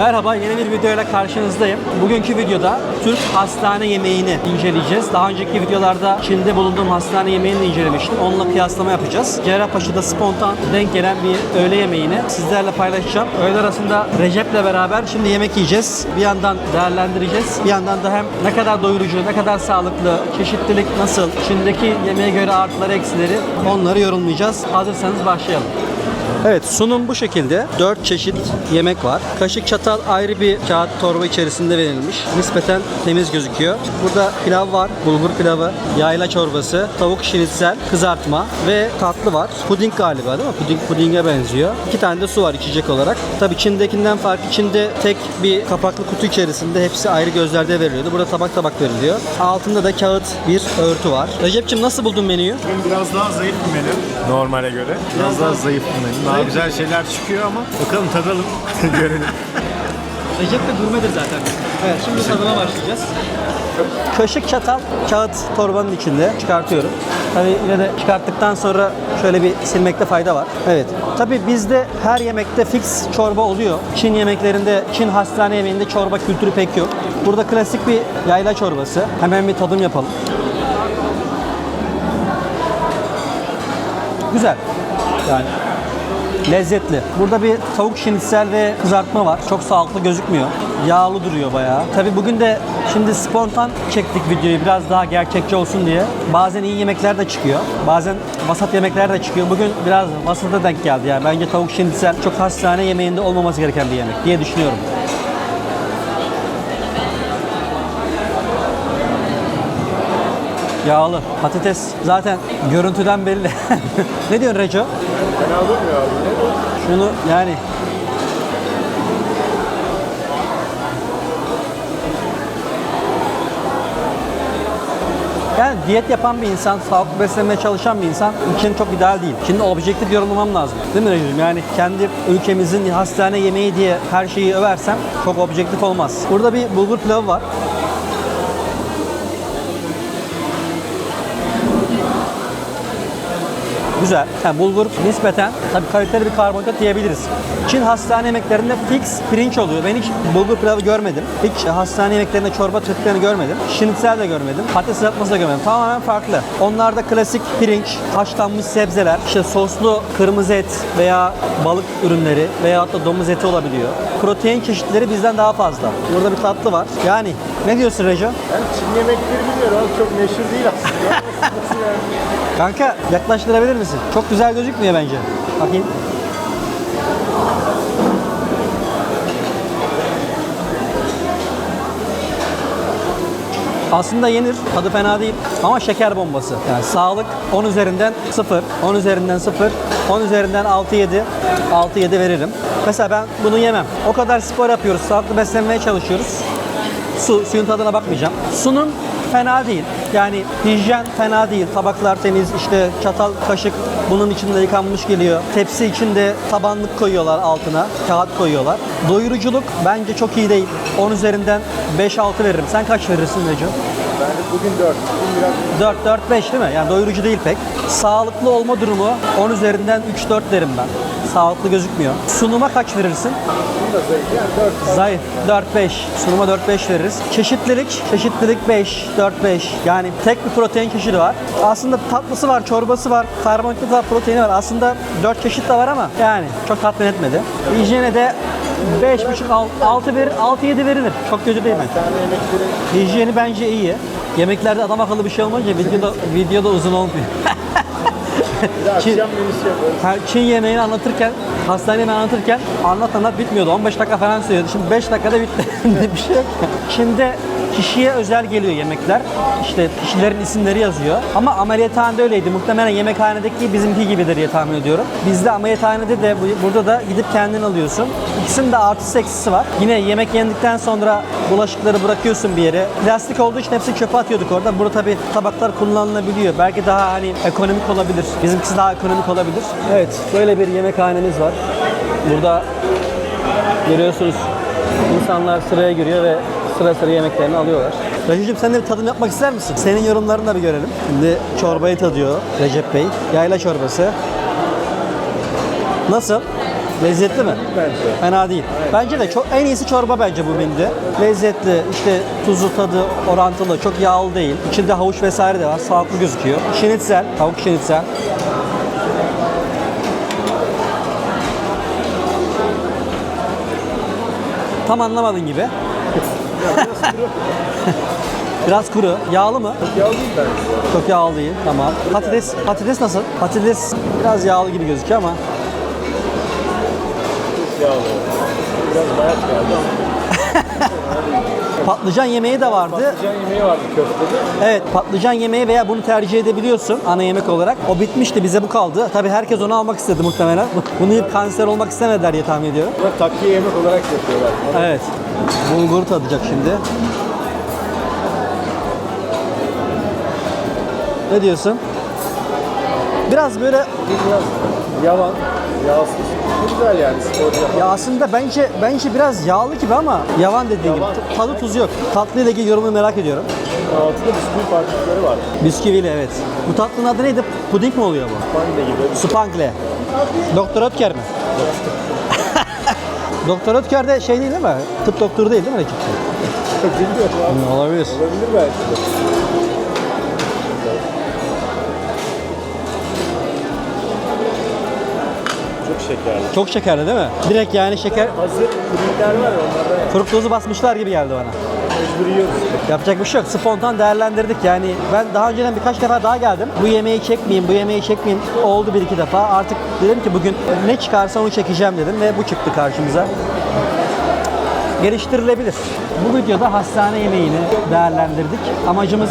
Merhaba, yeni bir videoyla karşınızdayım. Bugünkü videoda Türk hastane yemeğini inceleyeceğiz. Daha önceki videolarda Çin'de bulunduğum hastane yemeğini incelemiştim. Onunla kıyaslama yapacağız. Cerrahpaşa'da spontan denk gelen bir öğle yemeğini sizlerle paylaşacağım. Öğle arasında Recep'le beraber şimdi yemek yiyeceğiz. Bir yandan değerlendireceğiz. Bir yandan da hem ne kadar doyurucu, ne kadar sağlıklı, çeşitlilik nasıl, Çin'deki yemeğe göre artıları, eksileri onları yorumlayacağız. Hazırsanız başlayalım. Evet sunum bu şekilde. 4 çeşit yemek var. Kaşık çatal ayrı bir kağıt torba içerisinde verilmiş. Nispeten temiz gözüküyor. Burada pilav var. Bulgur pilavı, yayla çorbası, tavuk şinitsel, kızartma ve tatlı var. Puding galiba değil mi? Puding pudinge benziyor. İki tane de su var içecek olarak. Tabii Çin'dekinden farklı. Çin'de tek bir kapaklı kutu içerisinde hepsi ayrı gözlerde veriliyordu. Burada tabak tabak veriliyor. Altında da kağıt bir örtü var. Recep'ciğim nasıl buldun menüyü? Bugün biraz daha zayıf bir menü normale göre. Biraz daha zayıf bir menü. Daha güzel şeyler çıkıyor ama bakalım tadalım, görelim. Recep de gurmedir zaten. Evet şimdi tadına başlayacağız. Kaşık çatal kağıt torbanın içinde çıkartıyorum. Tabii yine de çıkarttıktan sonra şöyle bir silmekte fayda var. Evet. Tabii bizde her yemekte fix çorba oluyor. Çin yemeklerinde, Çin hastane yemeğinde çorba kültürü pek yok. Burada klasik bir yayla çorbası. Hemen bir tadım yapalım. Güzel. Yani lezzetli. Burada bir tavuk şinitsel ve kızartma var. Çok sağlıklı gözükmüyor. Yağlı duruyor bayağı. Tabii bugün de şimdi spontan çektik videoyu biraz daha gerçekçi olsun diye. Bazen iyi yemekler de çıkıyor. Bazen vasat yemekler de çıkıyor. Bugün biraz vasata denk geldi yani. Bence tavuk şinitsel çok hastane yemeğinde olmaması gereken bir yemek diye düşünüyorum. Yağlı. Patates zaten görüntüden belli. ne diyorsun Reco? Fena durmuyor abi. Şunu yani yani diyet yapan bir insan, sağlıklı beslenmeye çalışan bir insan için çok ideal değil. Şimdi objektif yorumlamam lazım. Değil mi Recep? Yani kendi ülkemizin hastane yemeği diye her şeyi översem çok objektif olmaz. Burada bir bulgur pilavı var. Güzel. Yani bulgur nispeten tabii kaliteli bir karbonhidrat diyebiliriz. Çin hastane yemeklerinde fix pirinç oluyor. Ben hiç bulgur pilavı görmedim. Hiç hastane yemeklerinde çorba türlerini görmedim. Şinitsel de görmedim. Patates kızartması da görmedim. Tamamen farklı. Onlarda klasik pirinç, haşlanmış sebzeler, işte soslu kırmızı et veya balık ürünleri veya da domuz eti olabiliyor. Protein çeşitleri bizden daha fazla. Burada bir tatlı var. Yani ne diyorsun Rejo? Ben Çin yemekleri bilmiyorum. Çok meşhur değil aslında. Yani? Kanka yaklaştırabilir misin? Çok güzel gözükmüyor bence. Bakayım. Aslında yenir. Tadı fena değil. Ama şeker bombası. Yani sağlık 10 üzerinden 0. 10 üzerinden 0. 10 üzerinden 6-7. 6-7 veririm. Mesela ben bunu yemem. O kadar spor yapıyoruz. Sağlıklı beslenmeye çalışıyoruz. Su, suyun tadına bakmayacağım. Sunum fena değil. Yani hijyen fena değil. Tabaklar temiz, işte çatal, kaşık bunun içinde yıkanmış geliyor. Tepsi içinde tabanlık koyuyorlar altına, kağıt koyuyorlar. Doyuruculuk bence çok iyi değil. 10 üzerinden 5-6 veririm. Sen kaç verirsin Neco? Ben bugün 4. Bugün biraz 4-4-5 değil mi? Yani doyurucu değil pek. Sağlıklı olma durumu 10 üzerinden 3-4 derim ben. Sağlıklı gözükmüyor. Sunuma kaç verirsin? zayıf. Yani 4. Zayıf 4-5. Sunuma 4-5 veririz. Çeşitlilik, çeşitlilik 5, 4-5. Yani tek bir protein çeşidi var. Aslında tatlısı var, çorbası var, karbonhidrat var, proteini var. Aslında 4 çeşit de var ama yani çok tatmin etmedi. Hijyene de 5,5 6 ver 6 7 verilir. Çok kötü değil mi? Hijyeni bence iyi. Yemeklerde adam akıllı bir şey olmayınca videoda videoda uzun olmuyor. yapıyoruz. Her Çin yemeğini anlatırken, hastane yemeğini anlatırken anlat anlat bitmiyordu. 15 dakika falan sürüyordu. Şimdi 5 dakikada bitti. bir şey yok. Çin'de kişiye özel geliyor yemekler. İşte kişilerin isimleri yazıyor. Ama ameliyathanede öyleydi. Muhtemelen yemekhanedeki bizimki gibidir diye tahmin ediyorum. Bizde ameliyathanede de bu- burada da gidip kendin alıyorsun. İkisinin de artısı eksisi var. Yine yemek yendikten sonra bulaşıkları bırakıyorsun bir yere. Plastik olduğu için hepsini çöpe atıyorduk orada. Burada tabii tabaklar kullanılabiliyor. Belki daha hani ekonomik olabilir. Bizimkisi daha ekonomik olabilir. Evet, böyle bir yemekhanemiz var. Burada görüyorsunuz insanlar sıraya giriyor ve sıra sıra yemeklerini alıyorlar. Recep'ciğim sen de bir tadım yapmak ister misin? Senin yorumlarını da bir görelim. Şimdi çorbayı tadıyor Recep Bey. Yayla çorbası. Nasıl? Lezzetli mi? Bence. Fena değil. Bence de çok en iyisi çorba bence bu menüde. Lezzetli, işte tuzu tadı orantılı, çok yağlı değil. İçinde havuç vesaire de var. Sağlıklı gözüküyor. Şinitzel, tavuk şinitzel. Tam anlamadın gibi. Biraz kuru. Yağlı mı? Yağlı değil bence. Çok yağlı değil. Tamam. Patates, patates nasıl? Patates biraz yağlı gibi gözüküyor ama Çok yağlı. Biraz bayat geldi ama. patlıcan yemeği de vardı. Patlıcan yemeği vardı köftede. Evet patlıcan yemeği veya bunu tercih edebiliyorsun ana yemek olarak. O bitmişti bize bu kaldı. Tabii herkes onu almak istedi muhtemelen. Bunu yiyip kanser olmak istemediler diye tahmin ediyorum. Bunlar takviye yemek olarak yapıyorlar. Evet. Bulgur tadacak şimdi. Ne diyorsun? Biraz böyle Biraz yavan, yağsız. Güzel yani spor yapan. ya aslında bence bence biraz yağlı gibi ama yavan dediğin gibi. Yavan. Tadı tuzu yok. Tatlı ile ilgili yorumunu merak ediyorum. Altında bisküvi parçaları var. Bisküvili evet. Bu tatlının adı neydi? Puding mi oluyor bu? Pande gibi. Spankle. Doktor Ötker mi? Doktor Ötker de şey değil değil mi? Tıp doktoru değil değil mi rakipçi? Bilmiyorum abi. Olabilir. Olabilir belki de. Şekerli. Çok şekerli değil mi? Direkt yani şeker Hazır pudingler var ya onlardan fruktozu basmışlar gibi geldi bana. mecbur yiyoruz. Yapacak bir şey yok. Spontan değerlendirdik yani. Ben daha önceden birkaç defa daha geldim. Bu yemeği çekmeyeyim, bu yemeği çekmeyeyim oldu bir iki defa. Artık dedim ki bugün ne çıkarsa onu çekeceğim dedim ve bu çıktı karşımıza. Geliştirilebilir. Bu videoda hastane yemeğini değerlendirdik. Amacımız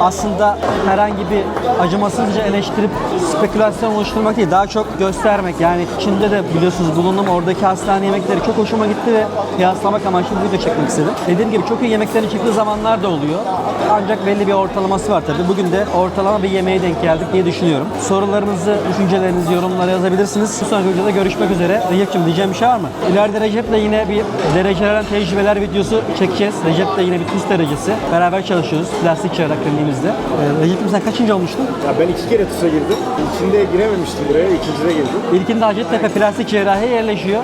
aslında herhangi bir acımasızca eleştirip spekülasyon oluşturmak değil. Daha çok göstermek. Yani Çin'de de biliyorsunuz bulundum. Oradaki hastane yemekleri çok hoşuma gitti ve kıyaslamak amaçlı bir video çekmek istedim. Dediğim gibi çok iyi yemeklerin çıktığı zamanlar da oluyor. Ancak belli bir ortalaması var tabii. Bugün de ortalama bir yemeğe denk geldik diye düşünüyorum. Sorularınızı, düşüncelerinizi yorumlara yazabilirsiniz. Bir sonraki videoda görüşmek üzere. Recep'ciğim diyeceğim bir şey var mı? İleride Recep'le yine bir derecelerin tecrübeler videosu çekeceğiz. Recep de yine bir tuz derecesi. Beraber çalışıyoruz plastik çarak kliniğimizde. Ee, Recep'ciğim sen kaçıncı olmuştun? Ya ben iki kere TUS'a girdim. İlkinde girememiştim buraya, ikincide girdim. İlkinde Hacettepe Plastik Cerrahi yerleşiyor.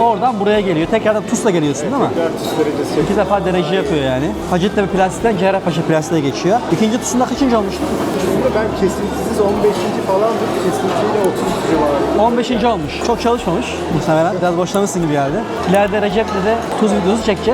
Oradan buraya geliyor. Tekrardan TUS'la geliyorsun değil mi? Tekrar TUS derecesi İki defa derece yapıyor yani. Hacettepe Plastik'ten Cerrahpaşa Plastik'e geçiyor. İkinci TUS'unda kaçıncı olmuştun? Şimdi ben kesintisiz 15. falandım. Kesintiyle 30 civarı. 15. olmuş. Çok çalışmamış muhtemelen. Biraz boşlamışsın gibi geldi. İleride Recep'le de tuz videosu çekeceğiz.